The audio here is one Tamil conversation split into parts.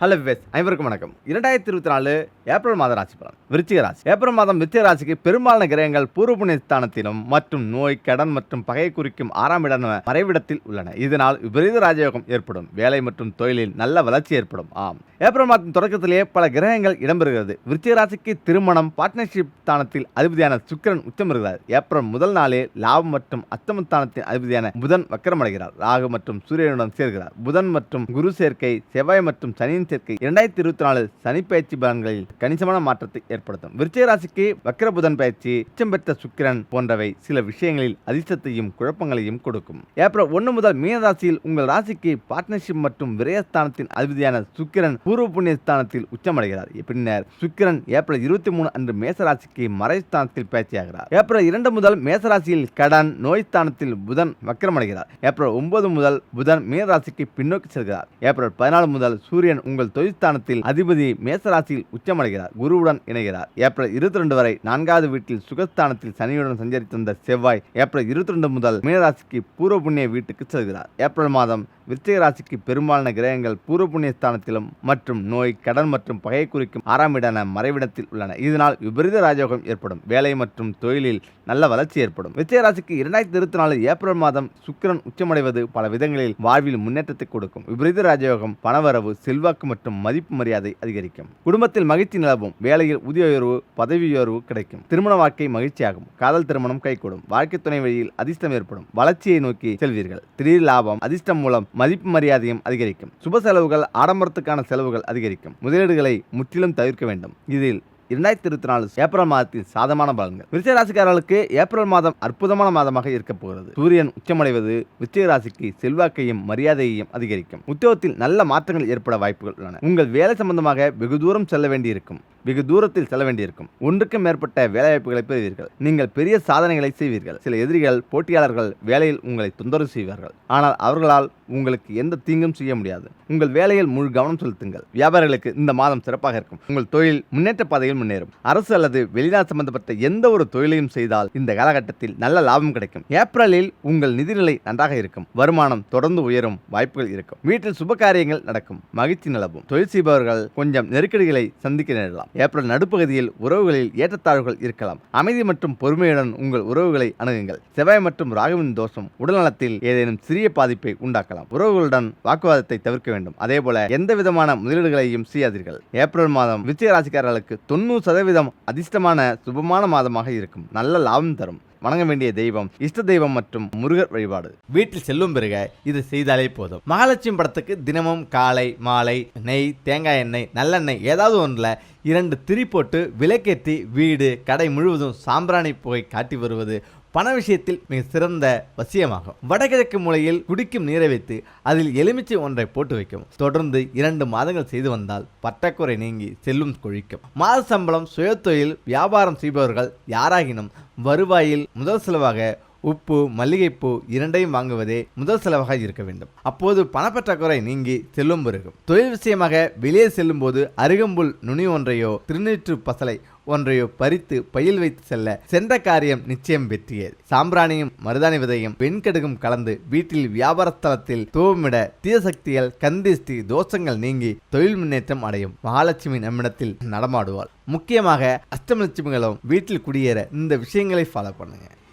ஹலோ விவேஸ் அனைவருக்கும் வணக்கம். இரண்டாயிரத்தி இருபத்தி நாலு ஏப்ரல் மாத ராசி பலன் விருச்சிக ராசி. ஏப்ரல் மாதம் விருச்சிக ராசிக்கு பெரும்பாலான கிரகங்கள் பூர்வ புண்ணிய ஸ்தானத்திலும் மற்றும் நோய் கடன் மற்றும் பகையை குறிக்கும் ஆறாம் இடம் மறைவிடத்தில் உள்ளன. இதனால் விபரீத ராஜயோகம் ஏற்படும் வேலை மற்றும் தொழிலில் நல்ல வளர்ச்சி ஏற்படும். ஆம். ஏப்ரல் மாதம் தொடக்கத்திலேயே பல கிரகங்கள் இடம்பெறுகிறது. விருச்சிக ராசிக்கு திருமணம் பார்ட்னர்ஷிப் ஸ்தானத்தில் அதிபதியான சுக்கிரன் உச்சமிருக்கிறார் ஏப்ரல் முதல் நாளே லாபம் மற்றும் அஸ்தமஸ்தானத்தின் அதிபதியான புதன் வக்கரமடைகிறார். ராகு மற்றும் சூரியனுடன் சேர்கிறார். புதன் மற்றும் குரு சேர்க்கை செவ்வாய் மற்றும் சனியின் சேர்க்கை இரண்டாயிரத்தி இருபத்தி நாலு சனி பயிற்சி பலன்களில் கணிசமான மாற்றத்தை ஏற்படுத்தும். விருச்சிக ராசிக்கு வக்கர புதன் பயிற்சி உச்சம் பெற்ற சுக்கிரன் போன்றவை சில விஷயங்களில் அதிர்ஷ்டத்தையும் குழப்பங்களையும் கொடுக்கும். ஏப்ரல் ஒன்று முதல் மீன ராசியில் உங்கள் ராசிக்கு பார்ட்னர்ஷிப் மற்றும் விரயஸ்தானத்தின் அதிபதியான சுக்கிரன் பூர்வ புண்ணிய ஸ்தானத்தில் உச்சமடைகிறார். பின்னர் சுக்கிரன் ஏப்ரல் இருபத்தி மூணு அன்று மேசராசிக்கு மறைஸ்தானத்தில் பயிற்சியாகிறார். ஏப்ரல் இரண்டு முதல் மேசராசியில் கடன் நோய் ஸ்தானத்தில் புதன் வக்கரமடைகிறார். ஏப்ரல் ஒன்பது முதல் புதன் மீன ராசிக்கு பின்னோக்கி செல்கிறார். ஏப்ரல் பதினாலு முதல் சூரியன் உங்கள் தொழிற்ஸ்தானத்தில் அதிபதி மேசராசியில் உச்சமடைகிறார். குருவுடன் இணைகிறார். ஏப்ரல் இருபத்தி ரெண்டு வரை நான்காவது வீட்டில் சுகஸ்தானத்தில் சனியுடன் சஞ்சரித்து வந்த செவ்வாய் ஏப்ரல் இருபத்தி ரெண்டு முதல் மீனராசிக்கு பூர்வ புண்ணிய வீட்டுக்கு செல்கிறார். ஏப்ரல் மாதம் விருச்சிக ராசிக்கு பெரும்பாலான கிரகங்கள் பூர்வ புண்ணிய ஸ்தானத்திலும் மற்றும் நோய் கடன் மற்றும் பகையை குறிக்கும் ஆறாம் இடன மறைவிடத்தில் உள்ளன. இதனால் விபரீத ராஜயோகம் ஏற்படும். வேலை மற்றும் தொழிலில் நல்ல வளர்ச்சி ஏற்படும். விருச்சிக ராசிக்கு இரண்டாயிரத்தி இருபத்தி நாலு ஏப்ரல் மாதம் சுக்கிரன் உச்சமடைவது பல விதங்களில் வாழ்வில் முன்னேற்றத்தை கொடுக்கும். விபரீத ராஜயோகம் பணவரவு செல்வாக்கு மற்றும் மதிப்பு மரியாதை அதிகரிக்கும். குடும்பத்தில் மகிழ்ச்சி நிலவும். வேலையில் உதிய உயர்வு பதவி உயர்வு கிடைக்கும். திருமண வாழ்க்கை மகிழ்ச்சியாகும். காதல் திருமணம் கைகூடும். வாழ்க்கை துணை வழியில் அதிர்ஷ்டம் ஏற்படும். வளர்ச்சியை நோக்கி செல்வீர்கள். திடீர் லாபம் அதிர்ஷ்டம் மூலம் மதிப்பு மரியாதையும் அதிகரிக்கும். சுப செலவுகள் ஆடம்பரத்துக்கான செலவுகள் அதிகரிக்கும். முதலீடுகளை முற்றிலும் தவிர்க்க வேண்டும். இதில் இரண்டாயிரத்தி இருபத்தி நாலு ஏப்ரல் மாதத்தின் சாதமான பலன்கள். விருச்சிக ராசிக்காரர்களுக்கு ஏப்ரல் மாதம் அற்புதமான மாதமாக இருக்க போகிறது. சூரியன் உச்சமடைவது விருச்சிக ராசிக்கு செல்வாக்கையும் மரியாதையையும் அதிகரிக்கும். உத்தியோகத்தில் நல்ல மாற்றங்கள் ஏற்பட வாய்ப்புகள் உள்ளன. உங்கள் வேலை சம்பந்தமாக வெகு தூரம் செல்ல வேண்டியிருக்கும். வெகு தூரத்தில் செல்ல வேண்டியிருக்கும். ஒன்றுக்கும் மேற்பட்ட வேலைவாய்ப்புகளை பெறுவீர்கள். நீங்கள் பெரிய சாதனைகளை செய்வீர்கள். சில எதிரிகள் போட்டியாளர்கள் வேலையில் உங்களை தொந்தரவு செய்வார்கள். ஆனால் அவர்களால் உங்களுக்கு எந்த தீங்கும் செய்ய முடியாது. உங்கள் வேலையில் முழு கவனம் செலுத்துங்கள். வியாபாரிகளுக்கு இந்த மாதம் சிறப்பாக இருக்கும். உங்கள் தொழில் முன்னேற்ற பாதையில் முன்னேறும். அரசு அல்லது வெளிநாடு சம்பந்தப்பட்ட எந்த ஒரு தொழிலையும் செய்தால் இந்த காலகட்டத்தில் நல்ல லாபம் கிடைக்கும். ஏப்ரலில் உங்கள் நிதிநிலை நன்றாக இருக்கும். வருமானம் தொடர்ந்து உயரும் வாய்ப்புகள் இருக்கும். வீட்டில் சுப காரியங்கள் நடக்கும். மகிழ்ச்சி நிலவும். தொழில் செய்பவர்கள் கொஞ்சம் நெருக்கடிகளை சந்திக்க நேரலாம் ஏப்ரல் நடுப்பகுதியில் உறவுகளில் ஏற்றத்தாழ்வுகள் இருக்கலாம். அமைதி மற்றும் பொறுமையுடன் உங்கள் உறவுகளை அணுகுங்கள். செவ்வாய் மற்றும் ராகுவின் தோஷம் உடல்நலத்தில் ஏதேனும் சிறிய பாதிப்பை உண்டாக்கலாம். உறவுகளுடன் வாக்குவாதத்தை தவிர்க்க வேண்டும். அதே போல எந்த விதமான முதலீடுகளையும் செய்யாதீர்கள். ஏப்ரல் மாதம் விச்சய ராசிக்காரர்களுக்கு தொண்ணூறு சதவீதம் அதிர்ஷ்டமான சுபமான மாதமாக இருக்கும். நல்ல லாபம் தரும். வணங்க வேண்டிய தெய்வம் இஷ்ட தெய்வம் மற்றும் முருகர் வழிபாடு. வீட்டில் செல்லும் பிறகு இது செய்தாலே போதும். மகாலட்சுமி படத்துக்கு தினமும் காலை மாலை நெய் தேங்காய் எண்ணெய் நல்லெண்ணெய் ஏதாவது ஒன்றில் இரண்டு திரி போட்டு விளக்கேற்றி வீடு கடை முழுவதும் சாம்பிராணி புகை காட்டி வருவது பண விஷயத்தில் மிக சிறந்த வசியமாகும். வடகிழக்கு மூலையில் குடிக்கும் நீரை வைத்து அதில் எலுமிச்சை ஒன்றை போட்டு வைக்கும். தொடர்ந்து இரண்டு மாதங்கள் செய்து வந்தால் பற்றாக்குறை நீங்கி செல்லும் கொழிக்கும். மாத சம்பளம் சுயத்தொழில் வியாபாரம் செய்பவர்கள் யாராகினும் வருவாயில் முதல் செலவாக உப்பு மல்லிகைப்பூ இரண்டையும் வாங்குவதே முதல் செலவாக இருக்க வேண்டும். அப்போது பணப்பற்றாக்குறை நீங்கி செல்லும் பெருகும். தொழில் விஷயமாக வெளியே செல்லும் போது அருகம்புல் நுனி ஒன்றையோ திருநீற்று பசலை ஒன்றையோ பறித்து பயில் வைத்து செல்ல சென்ற காரியம் நிச்சயம் வெற்றியது சாம்பிராணியும் மருதாணி விதையும் வெண்கடுகும் கலந்து வீட்டில் வியாபாரஸ்தலத்தில் தூவமிட தீய சக்திகள் கந்திஷ்டி தோஷங்கள் நீங்கி தொழில் முன்னேற்றம் அடையும் மகாலட்சுமி நம்மிடத்தில் நடமாடுவாள். முக்கியமாக அஷ்டமலட்சுமிகளும் வீட்டில் குடியேற இந்த விஷயங்களை ஃபாலோ பண்ணுங்க.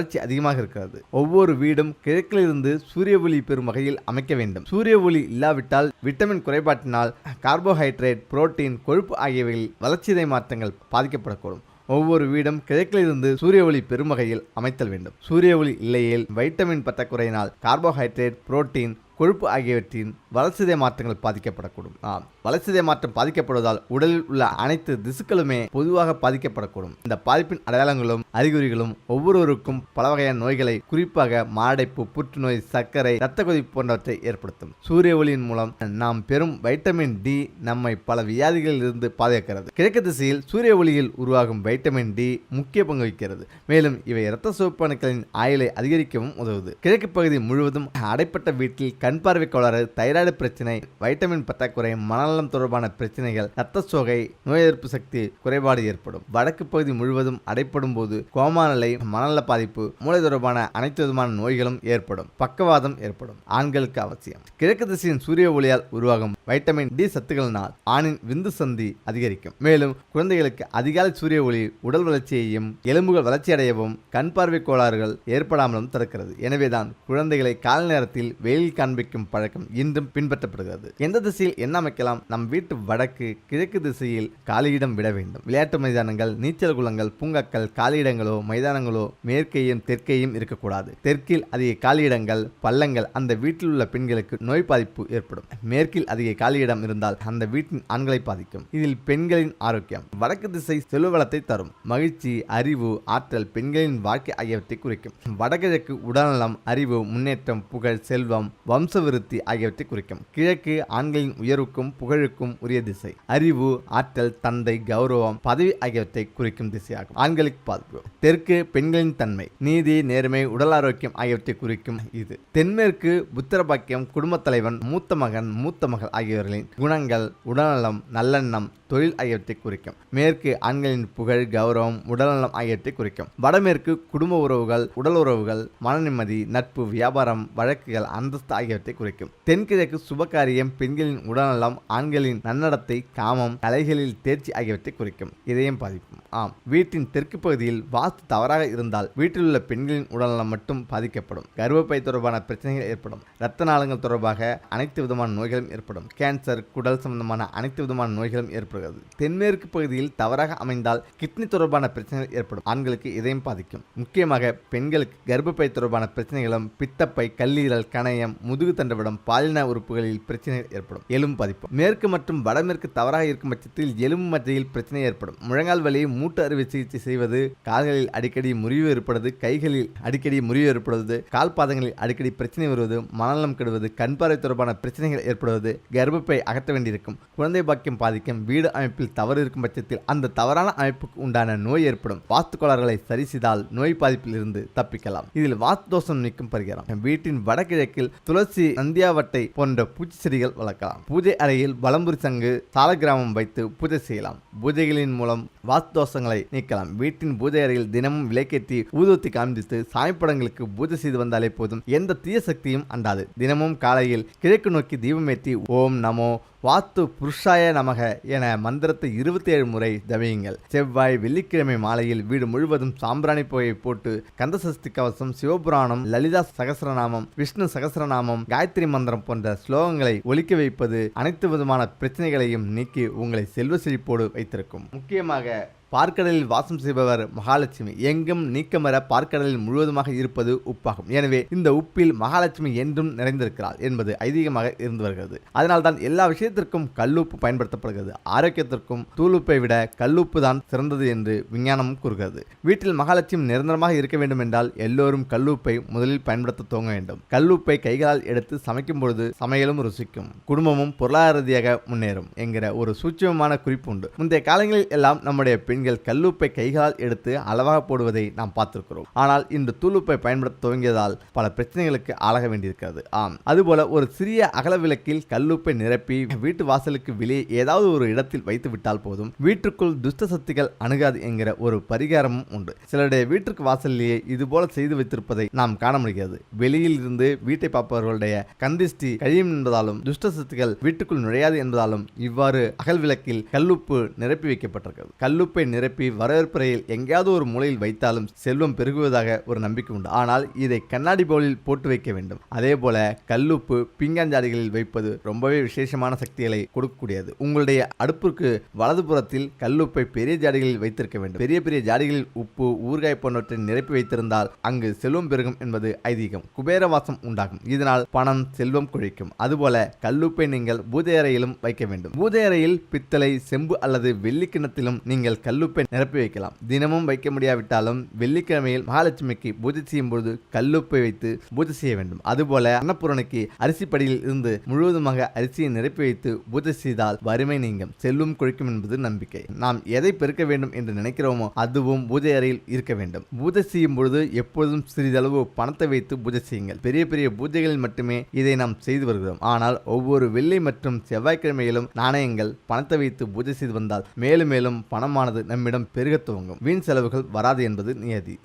வறட்சி அதிகமாக இருக்கிறது ஒவ்வொரு வீடும் கிழக்கிலிருந்து சூரிய ஒளி பெறும் வகையில் அமைக்க வேண்டும். சூரிய ஒளி இல்லாவிட்டால் விட்டமின் குறைபாட்டினால் கார்போஹைட்ரேட் புரோட்டீன் கொழுப்பு ஆகியவைகளில் வளர்ச்சிதை மாற்றங்கள் பாதிக்கப்படக்கூடும். ஒவ்வொரு வீடும் கிழக்கிலிருந்து சூரிய ஒளி பெறும் வகையில் அமைத்தல் வேண்டும். சூரிய ஒளி இல்லையேல் வைட்டமின் பற்றாக்குறையினால் கார்போஹைட்ரேட் புரோட்டீன் கொழுப்பு ஆகியவற்றின் வளர்சிதை மாற்றங்கள் பாதிக்கப்படக்கூடும். ஆம் வளர்சிதை மாற்றம் பாதிக்கப்படுவதால் உடலில் உள்ள அனைத்து திசுக்களுமே பொதுவாக பாதிக்கப்படக்கூடும். இந்த பாதிப்பின் அடையாளங்களும் அறிகுறிகளும் ஒவ்வொருவருக்கும் பல வகையான நோய்களை குறிப்பாக மாரடைப்பு புற்றுநோய் சர்க்கரை இரத்த கொதிப்பு போன்றவற்றை ஏற்படுத்தும். சூரிய ஒளியின் மூலம் நாம் பெறும் வைட்டமின் டி நம்மை பல வியாதிகளில் இருந்து பாதுகாக்கிறது. கிழக்கு திசையில் சூரிய ஒளியில் உருவாகும் வைட்டமின் டி முக்கிய பங்கு வகிக்கிறது. மேலும் இவை இரத்த சிவப்பு ஆயுளை அதிகரிக்கவும் உதவுது. கிழக்கு பகுதி முழுவதும் அடைப்பட்ட வீட்டில் கண் பார்வை கோளாறு தைராய்டு பிரச்சனை வைட்டமின் பற்றாக்குறை மனநலம் தொடர்பான பிரச்சனைகள் இரத்த சோகை நோய் எதிர்ப்பு சக்தி குறைபாடு ஏற்படும். வடக்கு பகுதி முழுவதும் அடைப்படும் போது கோமா நிலை மனநல பாதிப்பு மூளை தொடர்பான அனைத்து விதமான நோய்களும் ஏற்படும். பக்கவாதம் ஏற்படும். ஆண்களுக்கு அவசியம். கிழக்கு திசையின் சூரிய ஒளியால் உருவாகும் வைட்டமின் டி சத்துக்களினால் ஆணின் விந்து சந்தி அதிகரிக்கும். மேலும் குழந்தைகளுக்கு அதிகாலை சூரிய ஒளி உடல் வளர்ச்சியையும் எலும்புகள் வளர்ச்சியடையவும் கண் பார்வை கோளாறுகள் ஏற்படாமலும் தடுக்கிறது. எனவேதான் குழந்தைகளை கால நேரத்தில் வெயில் காண்பிக்கும் பழக்கம் இன்றும் பின்பற்றப்படுகிறது. எந்த திசையில் என்ன அமைக்கலாம்? நம் வீட்டு வடக்கு கிழக்கு திசையில் காலியிடம் விட வேண்டும். விளையாட்டு மைதானங்கள் நீச்சல் குளங்கள் பூங்காக்கள் காலியிடங்களோ மைதானங்களோ மேற்கையும் தெற்கையும் இருக்கக்கூடாது. தெற்கில் அதிக காலியிடங்கள் பள்ளங்கள் அந்த வீட்டில் உள்ள பெண்களுக்கு நோய் பாதிப்பு ஏற்படும். மேற்கில் அதிக காலியிடம் இருந்தால் அந்த வீட்டின் ஆண்களை பாதிக்கும். இதில் பெண்களின் ஆரோக்கியம். வடக்கு திசை செல்வவளத்தை தரும். மகிழ்ச்சி அறிவு ஆற்றல் பெண்களின் வாழ்க்கை ஆகியவற்றை குறிக்கும். வடகிழக்கு உடல்நலம் அறிவு முன்னேற்றம் புகழ் செல்வம் வம்ச வம்சவிருத்தி ஆகியவற்றை குறிக்கும். கிழக்கு ஆண்களின் உயர்வுக்கும் புகழுக்கும் உரிய திசை. அறிவு ஆற்றல் தந்தை கௌரவம் பதவி ஆகியவற்றை குறிக்கும் திசையாகும். ஆண்களுக்கு பாதிப்பு தெற்கு பெண்களின் தன்மை. நீதி நேர்மை உடல் ஆரோக்கியம் ஆகியவற்றை குறிக்கும் இது. தென்மேற்கு புத்திரபாக்கியம் குடும்பத் தலைவன் மூத்த மகன் மூத்த மகள் ஆகியோர்களின் குணங்கள் உடல்நலம் நல்லெண்ணம் தொழில் ஆகியவற்றை குறிக்கும். மேற்கு ஆண்களின் புகழ் கௌரவம் உடல்நலம் ஆகியவற்றை குறிக்கும். வடமேற்கு குடும்ப உறவுகள் உடல் உறவுகள் மன நிம்மதி நட்பு வியாபாரம் வழக்குகள் அந்தஸ்து ஆகியவற்றை குறைக்கும். தென்கிழக்கு சுபகாரியம் பெண்களின் உடல்நலம் ஆண்களின் நன்னடத்தை காமம் கலைகளில் தேர்ச்சி ஆகியவற்றை குறைக்கும். இதயம் பாதிக்கும். ஆம். வீட்டின் தெற்கு பகுதியில் வாஸ்து தவறாக இருந்தால் வீட்டில் உள்ள பெண்களின் உடல்நலம் மட்டும் பாதிக்கப்படும். கர்ப்பப்பை தொடர்பான பிரச்சனைகள் ஏற்படும். இரத்த நாளங்கள் தொடர்பாக அனைத்து விதமான நோய்களும் ஏற்படும். கேன்சர் குடல் சம்பந்தமான அனைத்து விதமான நோய்களும் ஏற்படுகிறது. தென்மேற்கு பகுதியில் தவறாக அமைந்தால் கிட்னி தொடர்பான பிரச்சனைகள் ஏற்படும். ஆண்களுக்கு இதயம் பாதிக்கும். முக்கியமாக பெண்களுக்கு கர்ப்பப்பை தொடர்பான பிரச்சனைகளும் பித்தப்பை கல்லீரல் கணையம் முதுகு தண்டவிடம் பாலின உறுப்புகளில் பிரச்சனைகள் ஏற்படும். எலும்பு பாதிப்பு. மேற்கு மற்றும் வடமேற்கு தவறாக இருக்கும் பட்சத்தில் எலும்பு மத்தியில் பிரச்சனை ஏற்படும். முழங்கால் வலி மூட்டு அறுவை சிகிச்சை செய்வது கால்களில் அடிக்கடி முறிவு ஏற்படுவது கைகளில் அடிக்கடி முறிவு ஏற்படுவது கால் பாதங்களில் அடிக்கடி பிரச்சனை வருவது மனநலம் கெடுவது கண் பார்வை தொடர்பான பிரச்சனைகள் ஏற்படுவது கர்ப்பப்பை அகற்ற வேண்டியிருக்கும். குழந்தை பாக்கியம் பாதிக்கும் வீடு அமைப்பில் தவறு இருக்கும் பட்சத்தில் அந்த தவறான அமைப்புக்கு உண்டான நோய் ஏற்படும். வாஸ்து கோளாறுகளை சரி செய்தால் நோய் பாதிப்பில் இருந்து தப்பிக்கலாம். இதில் வாஸ்து தோஷம் நீக்கும் பரிகாரம். வீட்டின் வடகிழக்கில் துளசி நந்தியாவட்டை போன்ற பூச்சி செடிகள் வளர்க்கலாம். பூஜை அறையில் வலம்புரி சங்கு சாலக்கிராமம் வைத்து பூஜை செய்யலாம். பூஜைகளின் மூலம் வாஸ்து தோஷங்களை நீக்கலாம். வீட்டின் பூஜை அறையில் தினமும் விலைக்கேற்றி ஊதுவத்தி காண்பித்து சாமி படங்களுக்கு பூஜை செய்து வந்தாலே போதும். எந்த தீய சக்தியும் அண்டாது. தினமும் காலையில் கிழக்கு நோக்கி தீபமேற்றி ஓம் நமோ வாத்து புருஷாய நமக என மந்திரத்தை இருபத்தி ஏழு முறை தவியுங்கள். செவ்வாய் வெள்ளிக்கிழமை மாலையில் வீடு முழுவதும் சாம்பிராணி புகையை போட்டு கந்தசஷ்டி கவசம் சிவபுராணம் லலிதா சகசரநாமம் விஷ்ணு சகசரநாமம் காயத்ரி மந்திரம் போன்ற ஸ்லோகங்களை ஒலிக்க வைப்பது அனைத்து விதமான பிரச்சனைகளையும் நீக்கி உங்களை செல்வ செழிப்போடு வைத்திருக்கும். முக்கியமாக பார்க்கடலில் வாசம் செய்பவர் மகாலட்சுமி. எங்கும் நீக்கமர பார்க்கடலில் முழுவதுமாக இருப்பது உப்பாகும். எனவே இந்த உப்பில் மகாலட்சுமி என்றும் நிறைந்திருக்கிறாள் என்பது ஐதீகமாக இருந்து வருகிறது. அதனால்தான் எல்லா விஷயத்திற்கும் கல்லுப்பு பயன்படுத்தப்படுகிறது. ஆரோக்கியத்திற்கும் தூளுப்பை விட கல்லுப்பு தான் சிறந்தது என்று விஞ்ஞானம் கூறுகிறது. வீட்டில் மகாலட்சுமி நிரந்தரமாக இருக்க வேண்டும் என்றால் எல்லோரும் கல்லுப்பை முதலில் பயன்படுத்த துவங்க வேண்டும். கல்லுப்பை கைகளால் எடுத்து சமைக்கும் பொழுது சமையலும் ருசிக்கும். குடும்பமும் பொருளாதார ரீதியாக முன்னேறும் என்கிற ஒரு சூட்சமான குறிப்பு உண்டு. முந்தைய காலங்களில் எல்லாம் நம்முடைய பெண் பெண்கள் கல்லுப்பை கைகளால் எடுத்து அளவாக போடுவதை நாம் பார்த்திருக்கிறோம். ஆனால் இன்று தூளுப்பை பயன்படுத்த துவங்கியதால் பல பிரச்சனைகளுக்கு ஆளாக வேண்டியிருக்கிறது. ஆம். அதுபோல ஒரு சிறிய அகல விளக்கில் கல்லுப்பை நிரப்பி வீட்டு வாசலுக்கு வெளியே ஏதாவது ஒரு இடத்தில் வைத்து விட்டால் போதும். வீட்டுக்குள் துஷ்ட சக்திகள் அணுகாது என்கிற ஒரு பரிகாரமும் உண்டு. சிலருடைய வீட்டிற்கு வாசலிலேயே இது போல செய்து வைத்திருப்பதை நாம் காண முடிகிறது. வெளியில் இருந்து வீட்டை பார்ப்பவர்களுடைய கந்திஷ்டி கழியும் என்பதாலும் துஷ்ட சக்திகள் வீட்டுக்குள் நுழையாது என்பதாலும் இவ்வாறு அகல் விளக்கில் கல்லுப்பு நிரப்பி வைக்கப்பட்டிருக்கிறது. கல்லுப்பை நிரப்பி வரவேற்பறையில் எங்கேயாவது ஒரு மூலையில் வைத்தாலும் செல்வம் பெருகுவதாக ஒரு நம்பிக்கை உண்டு. ஆனால் இதை கண்ணாடி பவுலில் போட்டு வைக்க வேண்டும். அதே போல கல்லுப்பு பீங்காஞ்சாடிகளில் வைப்பது ரொம்பவே விசேஷமான சக்திகளை கொடுக்கக்கூடியது. உங்களுடைய அடுப்புக்கு வலதுபுறத்தில் கல்லுப்பை பெரிய ஜாடிகளில் வைத்திருக்க வேண்டும். பெரிய பெரிய ஜாடிகளில் உப்பு ஊறுகாய் போன்றவற்றை நிரப்பி வைத்திருந்தால் அங்கு செல்வம் பெருகும் என்பது ஐதீகம். குபேர வாசம் உண்டாகும். இதனால் பணம் செல்வம் குழிக்கும். அதுபோல கல்லுப்பை நீங்கள் பூஜை அறையிலும் வைக்க வேண்டும். பூஜை அறையில் பித்தளை செம்பு அல்லது வெள்ளி கிண்ணத்திலும் நீங்கள் கல்லுப்பை நிரப்பி வைக்கலாம். தினமும் வைக்க முடியாவிட்டாலும் வெள்ளிக்கிழமையில் மகாலட்சுமிக்கு பூஜை செய்யும் பொழுது கல்லுப்பை வைத்து பூஜை செய்ய வேண்டும். அதுபோல அன்னபூரனுக்கு அரிசி படியில் இருந்து முழுவதுமாக அரிசியை நிரப்பி வைத்து பூஜை செய்தால் வறுமை நீங்கும். செல்லும் கொழிக்கும் என்பது நம்பிக்கை. நாம் எதை பெருக்க வேண்டும் என்று நினைக்கிறோமோ அதுவும் பூஜை அறையில் இருக்க வேண்டும். பூஜை செய்யும் பொழுது எப்பொழுதும் சிறிதளவு பணத்தை வைத்து பூஜை செய்யுங்கள். பெரிய பெரிய பூஜைகளில் மட்டுமே இதை நாம் செய்து வருகிறோம். ஆனால் ஒவ்வொரு வெள்ளி மற்றும் செவ்வாய்க்கிழமையிலும் நாணயங்கள் பணத்தை வைத்து பூஜை செய்து வந்தால் மேலும் மேலும் பணமானது நம்மிடம் பெருகத் துவங்கும். வீண் செலவுகள் வராது என்பது நியதி.